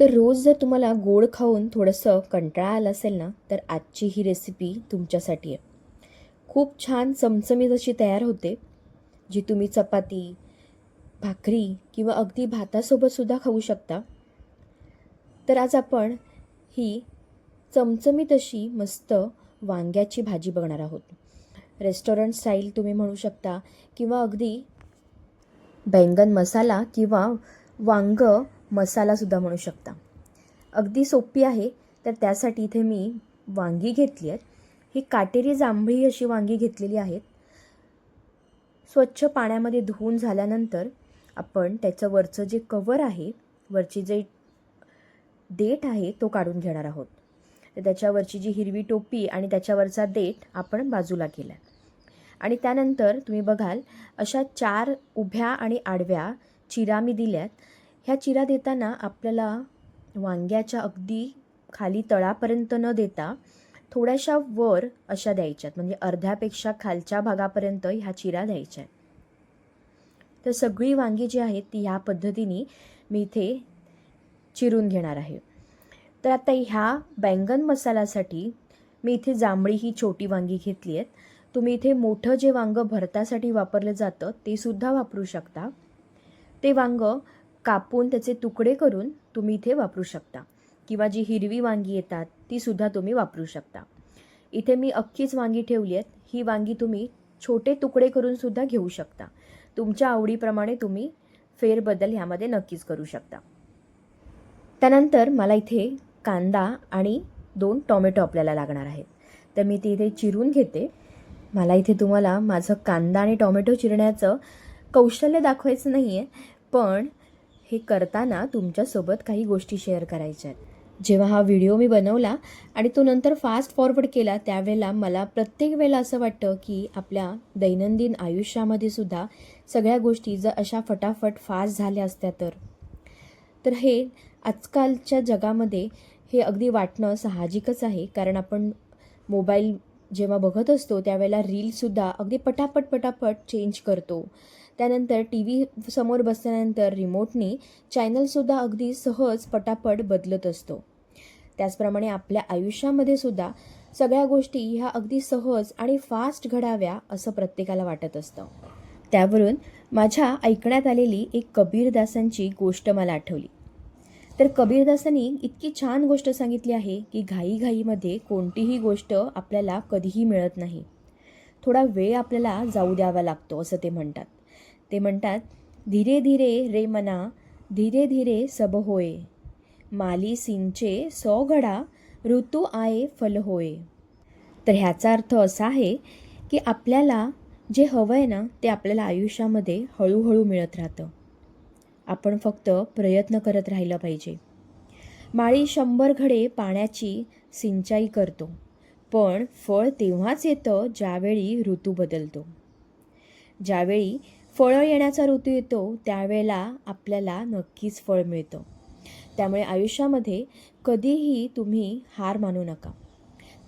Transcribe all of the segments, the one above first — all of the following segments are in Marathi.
तर रोज जर तुम्हाला गोड खाऊन थोडंसं कंटाळा आला असेल ना तर आजची ही रेसिपी तुमच्यासाठी आहे. खूप छान चमचमीत अशी तयार होते जी तुम्ही चपाती भाकरी किंवा अगदी भातासोबतसुद्धा खाऊ शकता. तर आज आपण ही चमचमीत अशी मस्त वांग्याची भाजी बघणार आहोत. रेस्टॉरंट स्टाईल तुम्ही म्हणू शकता किंवा अगदी बैंगन मसाला किंवा वांग मसालासुद्धा म्हणू शकता. अगदी सोपी आहे तर त्यासाठी इथे मी वांगी घेतली आहेत. ही काटेरी जांभळी अशी वांगी घेतलेली आहेत. स्वच्छ पाण्यामध्ये धुवून झाल्यानंतर आपण त्याचं वरचं जे कवर आहे वरची जे देठ आहे तो काढून घेणार आहोत. तर त्याच्यावरची जी हिरवी टोपी आणि त्याच्यावरचा देठ आपण बाजूला केला आणि त्यानंतर तुम्ही बघाल अशा चार उभ्या आणि आडव्या चिरा मी दिल्यात. ह्या चिरा देताना आपल्याला वांग्याच्या अगदी खाली तळापर्यंत न देता थोड्याशा वर अशा द्यायच्यात. म्हणजे अर्ध्यापेक्षा खालच्या भागापर्यंत ह्या चिरा द्यायच्या आहेत. तर सगळी वांगी जी आहेत ती ह्या पद्धतीने मी इथे चिरून घेणार आहे. तर आता ह्या बैंगन मसाल्यासाठी मी इथे जांभळी ही छोटी वांगी घेतली आहेत. तुम्ही इथे मोठं जे वांगं भरतासाठी वापरलं जातं ते सुद्धा वापरू शकता. ते वांग कापून त्याचे तुकडे करून तुम्ही इथे वापरू शकता. किंवा जी हिरवी वांगी येतात ती सुद्धा तुम्ही वापरू शकता. इथे मी अख्खीच वांगी ठेवली आहेत. ही वांगी तुम्ही छोटे तुकडे करून सुद्धा घेऊ शकता. तुमच्या आवडीप्रमाणे तुम्ही फेरबदल ह्यामध्ये नक्कीच करू शकता. त्यानंतर मला इथे कांदा आणि दोन टॉमॅटो आपल्याला लागणार आहेत. तर मी ते इथे चिरून घेते. मला इथे तुम्हाला माझं कांदा आणि टॉमॅटो चिरण्याचं कौशल्य दाखवायचं नाही आहे पण हे करताना तुमच्यासोबत काही गोष्टी शेअर करायच्या आहेत. जेव्हा हा व्हिडिओ मी बनवला आणि तो नंतर फास्ट फॉरवर्ड केला त्यावेळेला मला प्रत्येक वेळेला असं वाटतं की आपल्या दैनंदिन आयुष्यामध्ये सुद्धा सगळ्या गोष्टी जर अशा फटाफट फास्ट झाल्या असत्या तर. तर हे आजकालच्या जगामध्ये हे अगदी वाटणं साहजिकच आहे कारण आपण मोबाईल जेव्हा बघत असतो त्यावेळेला रीलसुद्धा अगदी पटापट पटापट चेंज करतो. त्यानंतर टी व्ही समोर बसल्यानंतर रिमोटनी चॅनलसुद्धा अगदी सहज पटापट बदलत असतो. त्याचप्रमाणे आपल्या आयुष्यामध्ये सुद्धा सगळ्या गोष्टी ह्या अगदी सहज आणि फास्ट घडाव्या असं प्रत्येकाला वाटत असतं. त्यावरून माझ्या ऐकण्यात आलेली एक कबीरदासांची गोष्ट मला आठवली. तर कबीरदासांनी इतकी छान गोष्ट सांगितली आहे की घाईघाईमध्ये कोणतीही गोष्ट आपल्याला कधीही मिळत नाही. थोडा वेळ आपल्याला जाऊ द्यावा लागतो असं ते म्हणतात. ते म्हणतात धीरे धीरे रे मना धीरे धीरे सब होय माली सिंचे सौ घडा ऋतू आये फल होय तर ह्याचा अर्थ असा आहे की आपल्याला जे हवं आहे ना ते आपल्याला आयुष्यामध्ये हळूहळू मिळत राहतं. आपण फक्त प्रयत्न करत राहिलं पाहिजे. माळी शंभर घडे पाण्याची सिंचाई करतो पण फळ तेव्हाच येतं ज्यावेळी ऋतू बदलतो. ज्यावेळी फळं येण्याचा ऋतू येतो त्यावेळेला आपल्याला नक्कीच फळ मिळतं. त्यामुळे आयुष्यामध्ये कधीही तुम्ही हार मानू नका.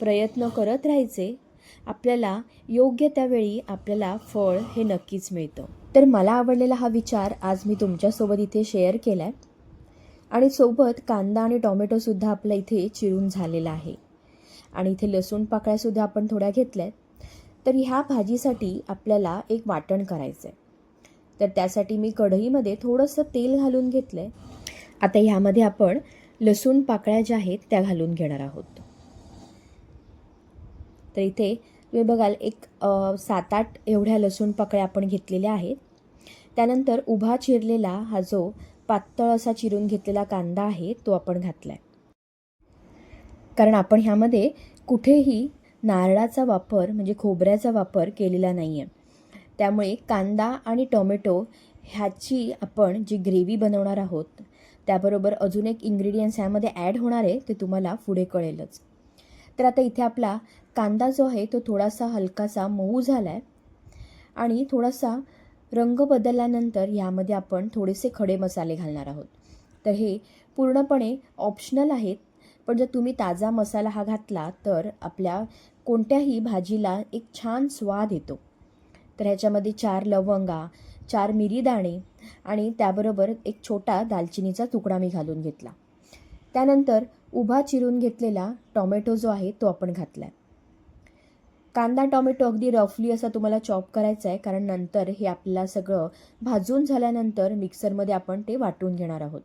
प्रयत्न करत राहायचे. आपल्याला योग्य त्यावेळी आपल्याला फळ हे नक्कीच मिळतं. तर मला आवडलेला हा विचार आज मी तुमच्यासोबत इथे शेअर केला आहे आणि सोबत कांदा आणि टॉमॅटोसुद्धा आपल्या इथे चिरून झालेला आहे. आणि इथे लसूण पाकळ्यासुद्धा आपण थोड्या घेतल्या आहेत तर ह्या भाजीसाठी आपल्याला एक वाटण करायचं आहे तर त्यासाठी मी कढईमध्ये थोडंसं तेल घालून घेतलं आहे आता ह्यामध्ये आपण लसूण पाकळ्या ज्या आहेत त्या घालून घेणार आहोत. तर इथे तुम्ही बघाल एक सात आठ एवढ्या लसूण पाकळ्या आपण घेतलेल्या आहेत. त्यानंतर उभा चिरलेला हा जो पातळ असा चिरून घेतलेला कांदा आहे तो आपण घातला आहे कारण आपण ह्यामध्ये कुठेही नारळाचा वापर म्हणजे खोबऱ्याचा वापर केलेला नाही आहे त्यामुळे कांदा आणि टोमॅटो ह्याची आपण जी ग्रेव्ही बनवणार आहोत त्याबरोबर अजून एक इन्ग्रेडियंट्स ह्यामध्ये ॲड होणार आहे ते तुम्हाला पुढे कळेलच. तर आता इथे आपला कांदा जो आहे तो थोडासा हलकासा मऊ झाला आहे आणि थोडासा रंग बदलल्यानंतर ह्यामध्ये आपण थोडेसे खडे मसाले घालणार आहोत. तर हे पूर्णपणे ऑप्शनल आहेत पण जर तुम्ही ताजा मसाला हा घातला तर आपल्या कोणत्याही भाजीला एक छान स्वाद येतो. तर ह्याच्यामध्ये चार लवंगा चार मिरी दाणे आणि त्याबरोबर एक छोटा दालचिनीचा तुकडा मी घालून घेतला. त्यानंतर उभा चिरून घेतलेला टॉमॅटो जो आहे तो आपण घातला आहे कांदा टॉमॅटो अगदी रफली असा तुम्हाला चॉप करायचा आहे कारण नंतर हे आपल्याला सगळं भाजून झाल्यानंतर मिक्सरमध्ये आपण ते वाटून घेणार आहोत.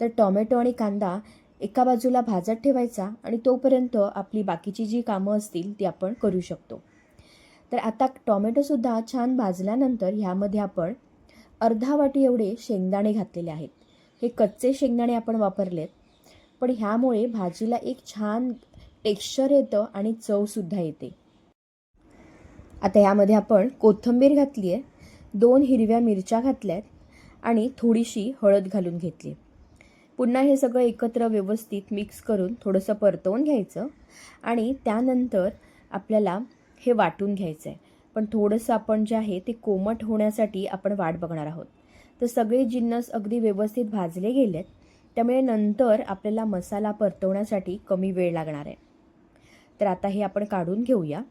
तर टॉमॅटो आणि कांदा एका बाजूला भाजत ठेवायचा आणि तोपर्यंत आपली बाकीची जी कामं असतील ती आपण करू शकतो. तर आता टॉमॅटोसुद्धा छान भाजल्यानंतर ह्यामध्ये आपण अर्धा वाटी एवढे शेंगदाणे घातलेले आहेत. हे कच्चे शेंगदाणे आपण वापरलेत. पण ह्यामुळे भाजीला एक छान टेक्स्चर येतं आणि चवसुद्धा येते. आता यामध्ये आपण कोथिंबीर घातली आहे दोन हिरव्या मिरच्या घातल्या आहेत आणि थोडीशी हळद घालून घेतली. पुन्हा हे सगळं एकत्र व्यवस्थित मिक्स करून थोडंसं परतवून घ्यायचं आणि त्यानंतर आपल्याला हे वाटून घ्यायचं आहे पण थोडंसं आपण जे आहे ते कोमट होण्यासाठी आपण वाट बघणार आहोत. तर सगळे जिन्नस अगदी व्यवस्थित भाजले गेलेत. त्यामुळे नंतर आपल्याला मसाला परतवण्यासाठी कमी वेळ लागणार आहे. तर आता हे आपण काढून घेऊया.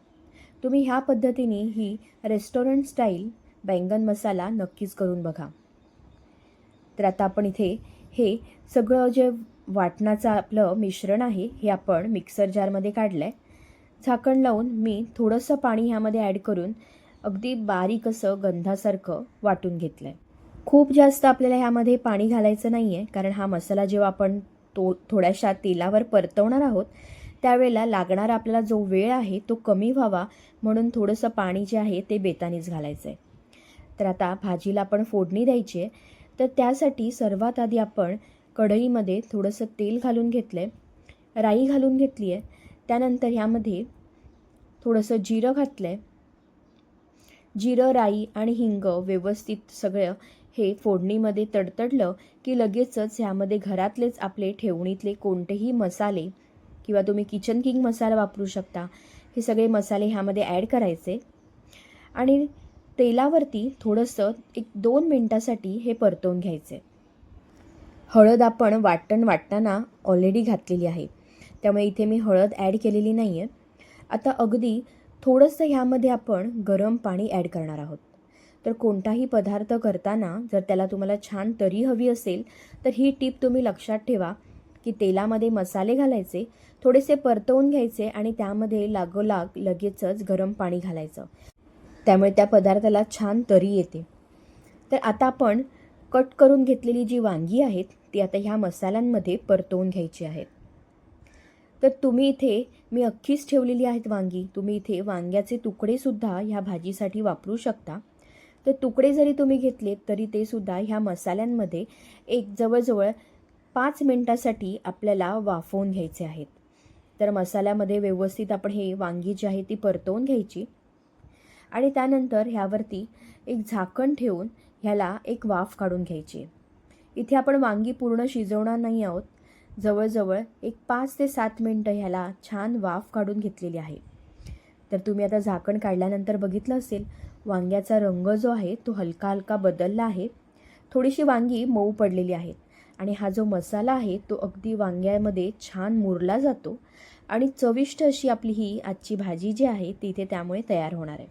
तुम्ही ह्या पद्धतीने ही रेस्टॉरंट स्टाईल बैंगन मसाला नक्कीच करून बघा. तर आता आपण इथे हे सगळं जे वाटणाचं आपलं मिश्रण आहे हे आपण मिक्सर जारमध्ये काढलं आहे झाकण लावून मी थोडंसं पाणी ह्यामध्ये ॲड करून अगदी बारीक असं गंधासारखं वाटून घेतलं आहे खूप जास्त आपल्याला ह्यामध्ये पाणी घालायचं नाही आहे कारण हा मसाला जेव्हा आपण तो थोड्याशा तेलावर परतवणार आहोत त्यावेळेला लागणारा आपल्याला जो वेळ आहे तो कमी व्हावा म्हणून थोडंसं पाणी जे आहे ते बेतानीच घालायचं आहे तर आता भाजीला आपण फोडणी द्यायची आहे तर त्यासाठी सर्वात आधी आपण कढईमध्ये थोडंसं तेल घालून घेतलं आहे राई घालून घेतली आहे त्यानंतर ह्यामध्ये थोडंसं जिरं घातलं आहे जिरं राई आणि हिंग व्यवस्थित सगळं हे फोडणीमध्ये तडतडलं की लगेचच ह्यामध्ये घरातलेच आपले ठेवणीतले कोणतेही मसाले किंवा तुम्ही किचन किंग मसाला वापरू शकता. हे सगळे मसाले ह्यामध्ये ॲड करायचे. आणि तेलावरती थोडंसं एक दोन मिनटासाठी हे परतवून घ्यायचे. हळद आपण वाटण वाटताना ऑलरेडी घातलेली आहे. त्यामुळे इथे मी हळद ॲड केलेली नाही आहे आता अगदी थोडंसं ह्यामध्ये आपण गरम पाणी ॲड करणार आहोत. तर कोणताही पदार्थ करताना जर त्याला तुम्हाला छान तरी हवी असेल तर ही टीप तुम्ही लक्षात ठेवा की तेलामध्ये मसाले घालायचे थोडेसे परतवून घ्यायचे आणि त्यामध्ये लागोलाग लगेचच गरम पाणी घालायचं. त्यामुळे त्या पदार्थाला छान तरी येते. तर आता आपण कट करून घेतलेली जी वांगी आहेत ती आता ह्या मसाल्यांमध्ये परतवून घ्यायची आहेत. तर तुम्ही इथे मी अख्खीच ठेवलेली आहेत वांगी. तुम्ही इथे वांग्याचे तुकडेसुद्धा ह्या भाजीसाठी वापरू शकता. तर तुकडे जरी तुम्ही घेतलेत तरी ते सुद्धा ह्या मसाल्यांमध्ये एक जवळजवळ पाच मिनटासाठी आपल्याला वाफवून घ्यायचे आहेत. तर मसाल्यामध्ये व्यवस्थित आपण हे वांगी जी आहे ती परतवून घ्यायची. आणि त्यानंतर ह्यावरती एक झाकण ठेवून ह्याला एक वाफ काढून घ्यायची. इथे आपण वांगी पूर्ण शिजवणार नाही आहोत. जवळजवळ एक पाच ते सात मिनटं ह्याला छान वाफ काढून घेतलेली आहे. तर तुम्ही आता झाकण काढल्यानंतर बघितलं असेल वांग्याचा रंग जो आहे तो हलका हलका बदलला आहे. थोडीशी वांगी मऊ पडलेली आहेत आणि हा जो मसाला आहे तो अगदी वांग्यामध्ये छान मुरला जातो आणि चविष्ट अशी आपली ही आजची भाजी जी आहे ती इथे त्यामुळे तयार होणार आहे.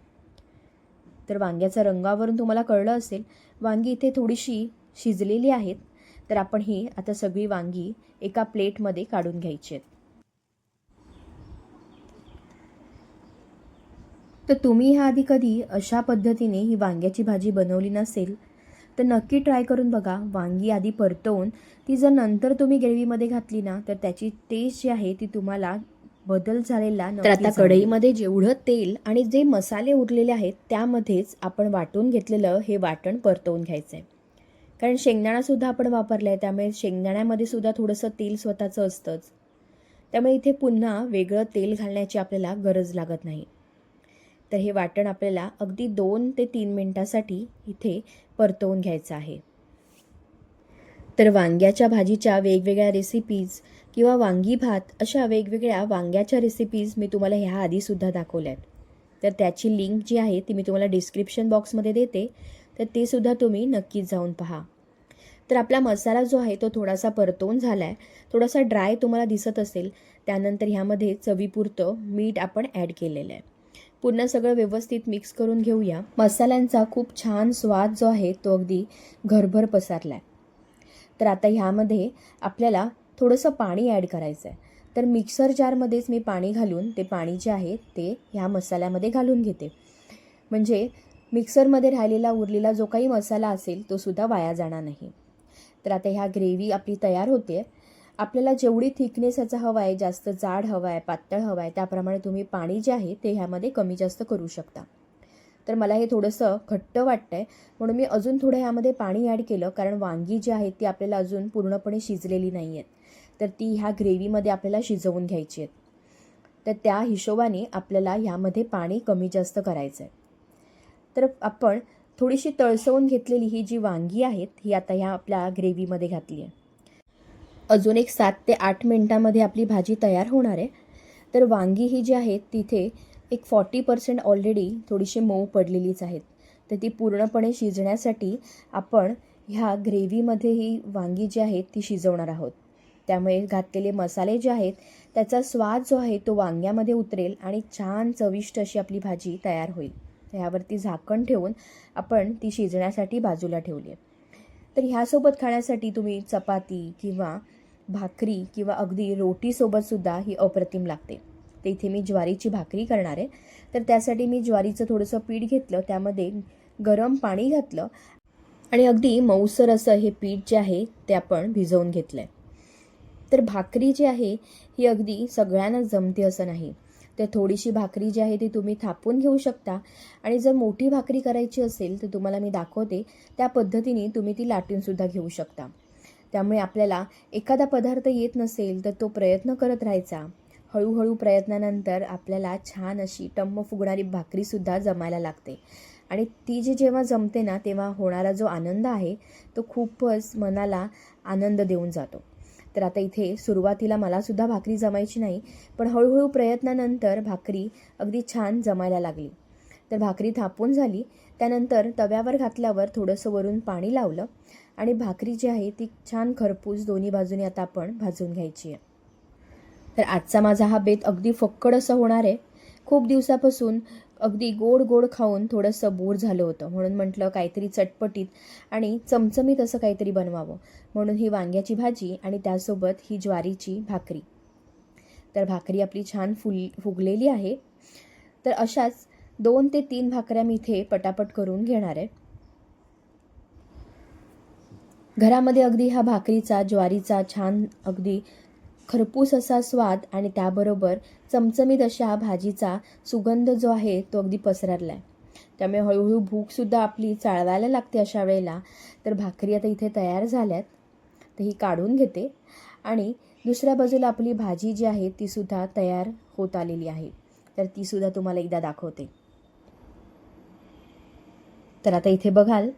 तर वांग्याच्या रंगावरून तुम्हाला कळलं असेल वांगी इथे थोडीशी शिजलेली आहेत. तर आपण ही आता सगळी वांगी एका प्लेटमध्ये काढून घ्यायची आहेत. तर तुम्ही ह्या आधी कधी अशा पद्धतीने ही वांग्याची भाजी बनवली नसेल तर नक्की ट्राय करून बघा. वांगी आधी परतवून ती जर नंतर तुम्ही ग्रेव्हीमध्ये घातली ना तर त्याची टेस्ट जी आहे ती तुम्हाला बदल झालेला तर आता कढईमध्ये जेवढं तेल आणि जे मसाले उरलेले आहेत त्यामध्येच आपण वाटून घेतलेलं हे वाटण परतवून घ्यायचं आहे कारण शेंगदाणासुद्धा आपण वापरला आहे त्यामुळे शेंगदाण्यामध्ये सुद्धा थोडंसं तेल स्वतःचं असतंच. त्यामुळे इथे पुन्हा वेगळं तेल घालण्याची आपल्याला गरज लागत नाही. तर हे वाटण आपल्याला अगदी दोन ते तीन मिनटासाठी इथे परतवून घ्यायचं आहे. तर वांग्याच्या भाजीच्या वेगवेगळ्या रेसिपीज किंवा वांगी भात अशा वेगवेगळ्या वांग्याच्या रेसिपीज मी तुम्हाला ह्या आधीसुद्धा दाखवल्या आहेत तर त्याची लिंक जी आहे ती मी तुम्हाला डिस्क्रिप्शन बॉक्समध्ये देते. तर ते सुद्धा तुम्ही नक्कीच जाऊन पहा. तर आपला मसाला जो आहे तो थोडासा परतवून झाला आहे थोडासा ड्राय तुम्हाला दिसत असेल. त्यानंतर ह्यामध्ये चवीपुरतं मीठ आपण ॲड केलेलं आहे. पुन्हा सगळं व्यवस्थित मिक्स करून घेऊया. मसाल्यांचा खूप छान स्वाद जो आहे तो अगदी घरभर पसरला आहे तर आता ह्यामध्ये आपल्याला थोडंसं पाणी ॲड करायचं आहे तर मिक्सर जारमध्येच मी पाणी घालून ते पाणी जे आहे ते ह्या मसाल्यामध्ये घालून घेते. म्हणजे मिक्सरमध्ये राहिलेला उरलेला जो काही मसाला असेल तो सुद्धा वाया जाणार नाही. तर आता ह्या ग्रेव्ही आपली तयार होते. आपल्याला जेवढी थिकनेस याचा हवा आहे जास्त जाड हवा आहे पातळ हवा आहे त्याप्रमाणे तुम्ही पाणी जे आहे ते ह्यामध्ये कमी जास्त करू शकता. तर मला हे थोडंसं घट्ट वाटतं आहे म्हणून मी अजून थोडं ह्यामध्ये पाणी ॲड केलं कारण वांगी जी आहेत ती आपल्याला अजून पूर्णपणे शिजलेली नाही आहेत. तर ती ह्या ग्रेव्हीमध्ये आपल्याला शिजवून घ्यायची आहेत. तर त्या हिशोबाने आपल्याला ह्यामध्ये पाणी कमी जास्त करायचं आहे तर आपण थोडीशी तळसवून घेतलेली ही जी वांगी आहेत ही आता ह्या आपल्या ग्रेव्हीमध्ये घातली आहे. अजून एक सात ते आठ मिनटामध्ये आपली भाजी तयार होणार आहे. तर वांगी ही जी आहेत तिथे एक फॉर्टी पर्सेंट ऑलरेडी थोडीशी मऊ पडलेलीच आहेत. तर ती पूर्णपणे शिजण्यासाठी आपण ह्या ग्रेव्हीमध्ये ही वांगी जी आहेत ती शिजवणार आहोत. त्यामुळे घातलेले मसाले जे आहेत त्याचा स्वाद जो आहे तो वांग्यामध्ये उतरेल आणि छान चविष्ट अशी आपली भाजी तयार होईल. ह्यावरती झाकण ठेवून आपण ती शिजण्यासाठी बाजूला ठेवली आहे. तर ह्यासोबत खाण्यासाठी तुम्ही चपाती किंवा भाकरी किंवा अगदी रोटीसोबतसुद्धा ही अप्रतिम लागते. तर इथे मी ज्वारीची भाकरी करणार आहे. तर त्यासाठी मी ज्वारीचं थोडंसं पीठ घेतलं त्यामध्ये गरम पाणी घातलं आणि अगदी मऊसर असं हे पीठ जे आहे ते आपण भिजवून घेतलं आहे तर भाकरी जी आहे ही अगदी सगळ्यांना जमते असं नाही. तर थोडीशी भाकरी जी आहे ती तुम्ही थापून घेऊ शकता. आणि जर मोठी भाकरी करायची असेल तर तुम्हाला मी दाखवते त्या पद्धतीने तुम्ही ती लाटूनसुद्धा घेऊ शकता. त्यामुळे आपल्याला एखादा पदार्थ येत नसेल तर तो प्रयत्न करत राहायचा. हळूहळू प्रयत्नानंतर आपल्याला छान अशी टम्म फुगणारी भाकरीसुद्धा जमायला लागते. आणि ती जी जेव्हा जमते ना तेव्हा होणारा जो आनंद आहे तो खूपच मनाला आनंद देऊन जातो. तर आता इथे सुरुवातीला मलासुद्धा भाकरी जमायची नाही पण हळूहळू प्रयत्नानंतर भाकरी अगदी छान जमायला लागली. तर भाकरी थापून झाली. त्यानंतर तव्यावर घातल्यावर थोडंसं वरून पाणी लावलं आणि भाकरी जी आहे ती छान खरपूस दोन्ही बाजूने आता आपण भाजून घ्यायची आहे. तर आजचा माझा हा बेत अगदी फक्कड असं होणार आहे. खूप दिवसापासून अगदी गोड गोड खाऊन थोडंसं बोर झालं होतं. म्हणून म्हटलं काहीतरी चटपटीत आणि चमचमीत असं काहीतरी बनवावं. म्हणून ही वांग्याची भाजी आणि त्यासोबत ही ज्वारीची भाकरी. तर भाकरी आपली छान फुल फुगलेली आहे. तर अशाच दोन ते तीन भाकऱ्या मी इथे पटापट करून घेणार आहे. घरामध्ये अगदी हा भाकरीचा ज्वारीचा छान अगदी खरपूस असा स्वाद आणि त्याबरोबर चमचमीत अशा भाजीचा सुगंध जो आहे तो अगदी पसरला आहे त्यामुळे हळूहळू भूकसुद्धा आपली चाळवायला लागते अशा वेळेला. तर भाकरी आता इथे तयार झाल्यात. तर ही काढून घेते. आणि दुसऱ्या बाजूला आपली भाजी जी आहे तीसुद्धा तयार होत आलेली आहे. तर तीसुद्धा तुम्हाला एकदा दाखवते. तर आता इथे बघाल.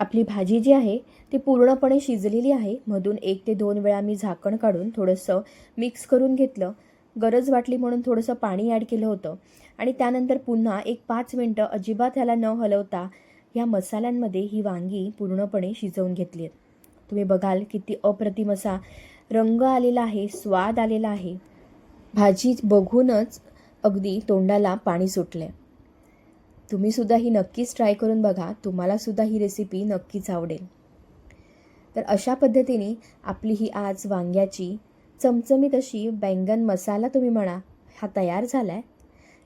आपली भाजी जी आहे ती पूर्णपणे शिजलेली आहे. मधून एक ते दोन वेळा मी झाकण काढून थोडंसं मिक्स करून घेतलं. गरज वाटली म्हणून थोडंसं पाणी ॲड केलं होतं. आणि त्यानंतर पुन्हा एक पाच मिनटं अजिबात ह्याला न हलवता ह्या मसाल्यांमध्ये ही वांगी पूर्णपणे शिजवून घेतली. आहेत तुम्ही बघाल किती अप्रतिम असा रंग आलेला आहे स्वाद आलेला आहे. भाजी बघूनच अगदी तोंडाला पाणी सुटलं आहे तुम्हीसुद्धा ही नक्कीच ट्राय करून बघा. तुम्हालासुद्धा ही रेसिपी नक्कीच आवडेल. तर अशा पद्धतीने आपली ही आज वांग्याची चमचमीत अशी बैंगन मसाला तुम्ही म्हणा हा तयार झाला आहे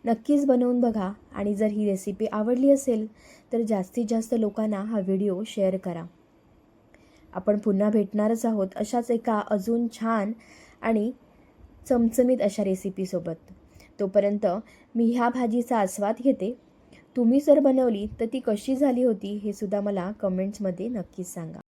नक्कीच बनवून बघा आणि जर ही रेसिपी आवडली असेल तर जास्तीत जास्त लोकांना हा व्हिडिओ शेअर करा. आपण पुन्हा भेटणारच आहोत अशाच एका अजून छान आणि चमचमीत अशा रेसिपीसोबत तोपर्यंत मी ह्या भाजीचा आस्वाद घेते. तुम्ही जर बनवली तर ती कशी झाली होती हे सुद्धा मला कमेंट्समध्ये नक्कीच सांगा.